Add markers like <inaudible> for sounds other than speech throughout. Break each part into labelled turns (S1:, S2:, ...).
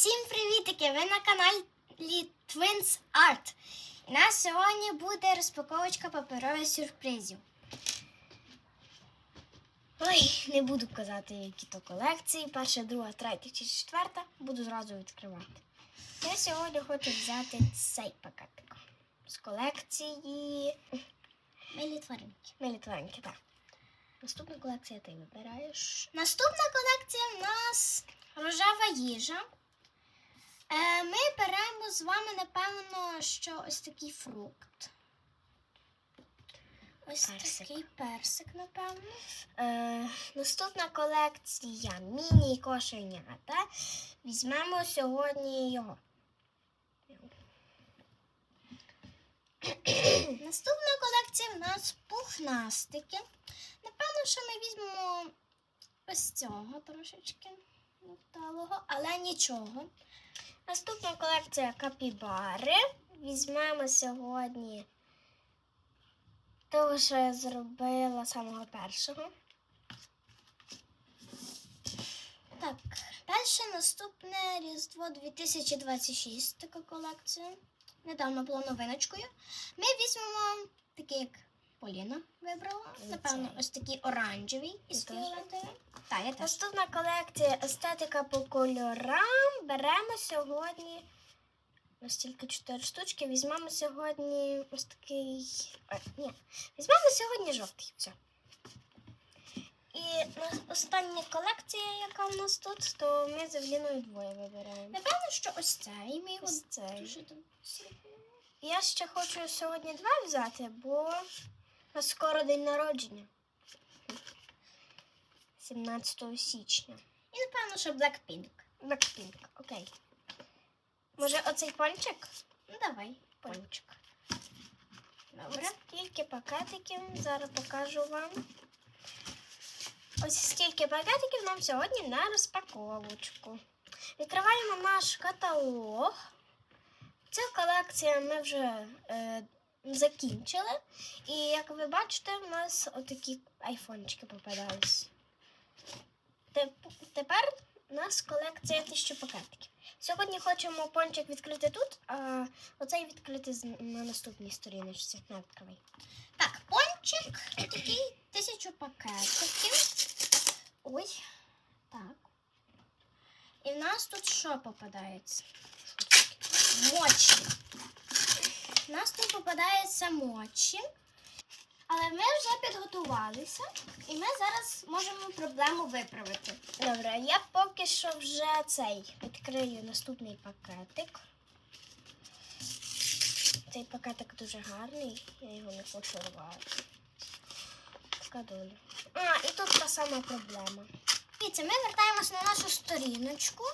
S1: Всім привітики! Ви на каналі Twins Art. І у нас сьогодні буде розпаковочка паперових сюрпризів. Ой, не буду казати, які то колекції. Перша, друга, третя чи четверта. Буду зразу відкривати. Я сьогодні хочу взяти цей пакетик з колекції Милі тваринки. Милі тваринки, так. Наступна колекція ти вибираєш. Наступна колекція в нас рожева їжа. Е, ми беремо з вами, напевно, що ось такий фрукт. Ось
S2: Персик.
S1: такий персик, напевно.
S2: Е, наступна колекція міні кошенята. Візьмемо сьогодні його. <clears throat>
S1: Наступна колекція в нас пухнастики. Напевно, що ми візьмемо ось цього трошечки металого, але нічого.
S2: Наступна колекція капібари. Візьмемо сьогодні того, що я зробила самого першого.
S1: Так, далі наступне Різдво 2026, така колекція. Недавно було новиночкою. Ми візьмемо такий, як Поліна вибрала. Напевно, ось такий оранжевий із фіолетовим. Так, я теж.
S2: Наступна колекція естетика по кольорам. Беремо сьогодні. Ось тільки 4 штучки. Візьмемо сьогодні ось такий. Е, ні. Візьмемо сьогодні жовтий. Все. І остання колекція, яка в нас тут, то ми з Евліною двоє вибираємо.
S1: Напевно, що ось цей. Його
S2: Ось цей. Я ще хочу сьогодні два взяти, бо у скоро день народження. 17 січня.
S1: І напевно, що Blackpink.
S2: Blackpink, окей. Може, оцей пончик?
S1: Ну, давай.
S2: Пончик.
S1: Добре.
S2: Ось стільки пакетиків. Зараз покажу вам. Ось стільки пакетиків нам сьогодні на розпаковочку. Відкриваємо наш каталог. Ця колекція ми вже е, закінчили. І як ви бачите, у нас отакі айфончики попадались. Тепер у нас колекція тисячі пакетиків. Сьогодні хочемо пончик відкрити тут, а оцей відкрити на наступній сторіночці. На відкривай.
S1: Так, пончик такий тисячу пакетиків. Ой. Так. І в нас тут що попадається? Мочі. У нас тут попадається мочі. Але ми вже підготувалися, і ми зараз можемо проблему виправити.
S2: Добре, я поки що вже цей відкрию наступний пакетик. Цей пакетик дуже гарний, я його не хочу рвати. Така доля. А, і тут та сама проблема.
S1: Дивіться, ми вертаємося на нашу сторіночку.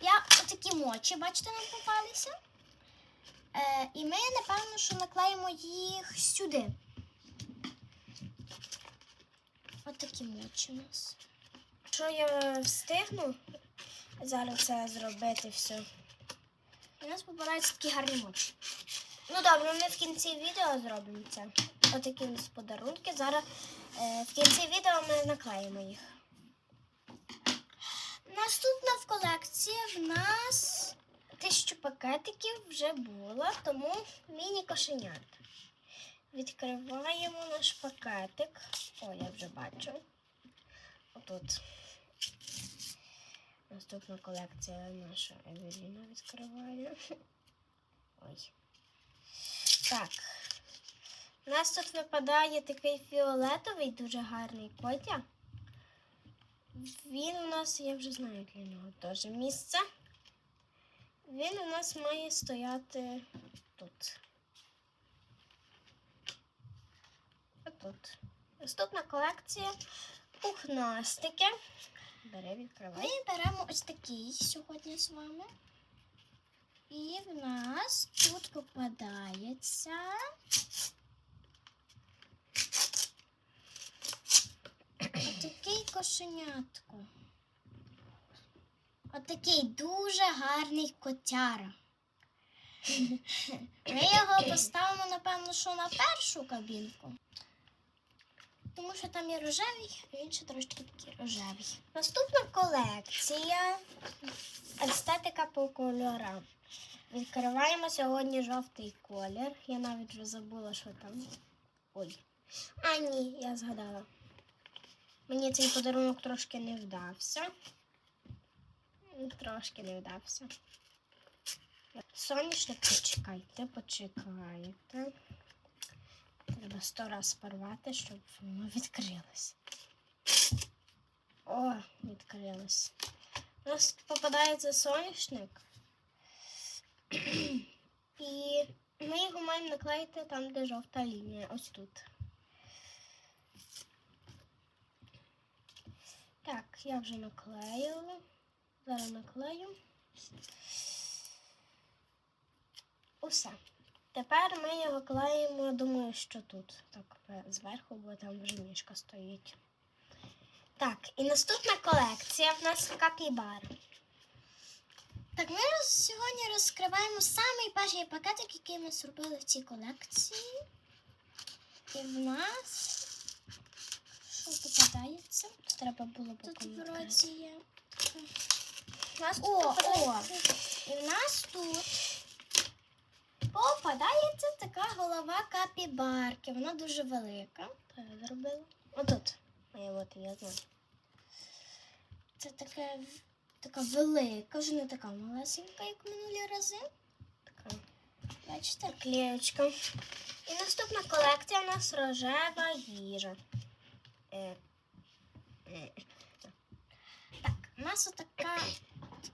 S1: Я отакі мочі, бачите, нам попалися. Е, і ми, напевно, що наклеїмо їх сюди. Отакі мочі у нас.
S2: Що я встигну зараз це зробити все.
S1: У нас попадаються такі гарні мочі.
S2: Ну добре, ми в кінці відео зробимо це. Отакі у нас подарунки. Зараз е, в кінці відео ми наклеїмо їх.
S1: Наступна в колекції в нас
S2: пакетиків вже було, тому міні-кошенята. Відкриваємо наш пакетик. О, я вже бачу. Отут. Наступна колекція наша Евеліна відкриває. Ой. Так. У нас тут випадає такий фіолетовий, дуже гарний котя. Він у нас, я вже знаю для нього теж місце. Він у нас має стояти тут. Отут. Наступна колекція пухнастики. Бери,
S1: ми беремо ось такий сьогодні з вами. І в нас тут попадається. Отакий кошенятко. Отакий дуже гарний котяра. Ми його поставимо, напевно, що на першу кабінку. тому що там є рожевий, а він ще трошки такий рожевий.
S2: Наступна колекція естетика по кольорам. Відкриваємо сьогодні жовтий колір. Я навіть вже забула, що там. Ой. А, ні, я згадала. Мені цей подарунок трошки не вдався. Трошки не вдався. Соняшник, почекайте, почекайте. Треба сто раз порвати, щоб воно відкрилось. О, відкрилось. У нас попадається соняшник. І ми його маємо наклеїти там, де жовта лінія. Ось тут. Так, я вже наклеїла. Зараз наклею. Усе. Тепер ми його клеїмо, думаю, що тут. Так, зверху, бо там вже мішка стоїть. Так, і наступна колекція в нас капібар.
S1: Так, ми роз- сьогодні розкриваємо самий перший пакетик, який ми зробили в цій колекції. І в нас що попадається? Тут треба було
S2: Тут вроді
S1: є.
S2: Нас тут
S1: О, о! І в нас тут попадається така голова капібарки. Вона дуже велика.
S2: Та я зробила. Отут має бути, я знаю.
S1: Це таке, така велика, вже не така малесенька, як минулі рази.
S2: Така
S1: Бачите?
S2: клеєчка. І наступна колекція у нас рожева їжа. Е, е,
S1: Так, у нас отака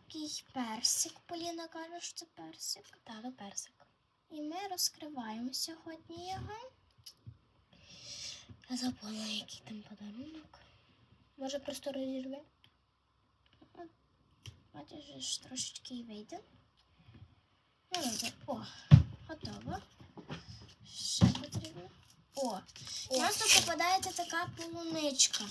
S1: такий персик. Поліна каже, що це персик.
S2: Та, то персик.
S1: І ми розкриваємо сьогодні його.
S2: Я забула, який там подарунок. Може, просто розірве?
S1: Бачиш, ж трошечки і вийде. Ну. О, готово. Ще потрібно. О, тут попадається така полуничка.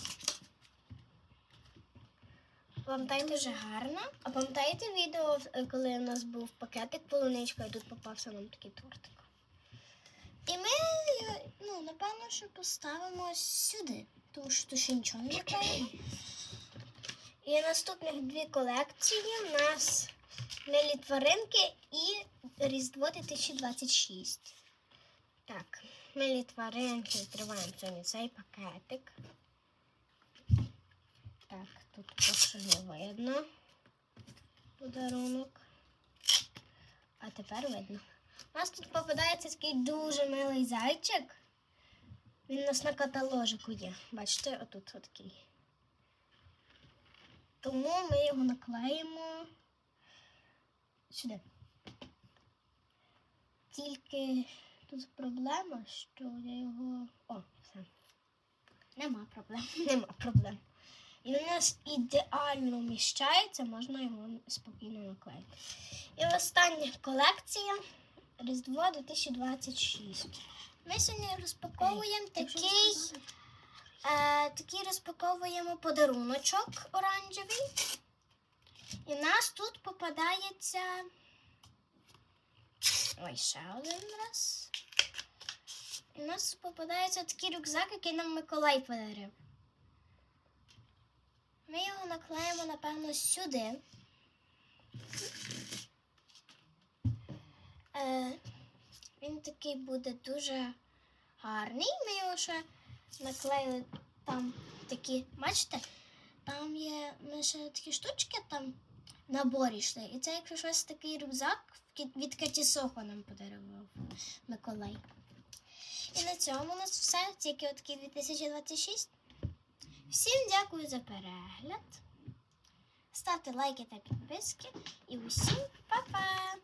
S2: Пам'ятаєте,
S1: Дуже гарна.
S2: а пам'ятаєте відео, коли у нас був пакетик полуничка, і тут попався нам такий тортик?
S1: І ми, е, ну, напевно, що поставимо сюди, тому що тут ще нічого не наклеїмо.
S2: І наступних дві колекції у нас милі тваринки і Різдво 2026. Так, милі тваринки відкриваємо сьогодні цей пакетик. Так, тут просто не видно подарунок. А тепер видно. У нас тут попадається такий дуже милий зайчик. Він у нас на каталожику є. Бачите, отут отакий. Тому ми його наклеїмо сюди. Тільки тут проблема, що я його. О, все.
S1: Нема проблем. <laughs>
S2: Нема проблем. І у нас ідеально вміщається, можна його спокійно наклеїти. І остання колекція Різдво 2026.
S1: Ми сьогодні розпаковуємо такий, е, такий розпаковуємо подаруночок оранжевий. І в нас тут попадається. Ой, ще один раз. І в нас попадається такий рюкзак, який нам Миколай подарив. Ми його наклеїмо, напевно, сюди. Е, він такий буде дуже гарний. Ми його ще наклеїли там такі, бачите, там є ми ще такі штучки там наборі йшли. І це, якщо щось такий рюкзак від Каті Сохо нам подарував Миколай. І на цьому у нас все, тільки отакий 2026. Всім дякую за перегляд. Ставте лайки та підписки. І усім па-па!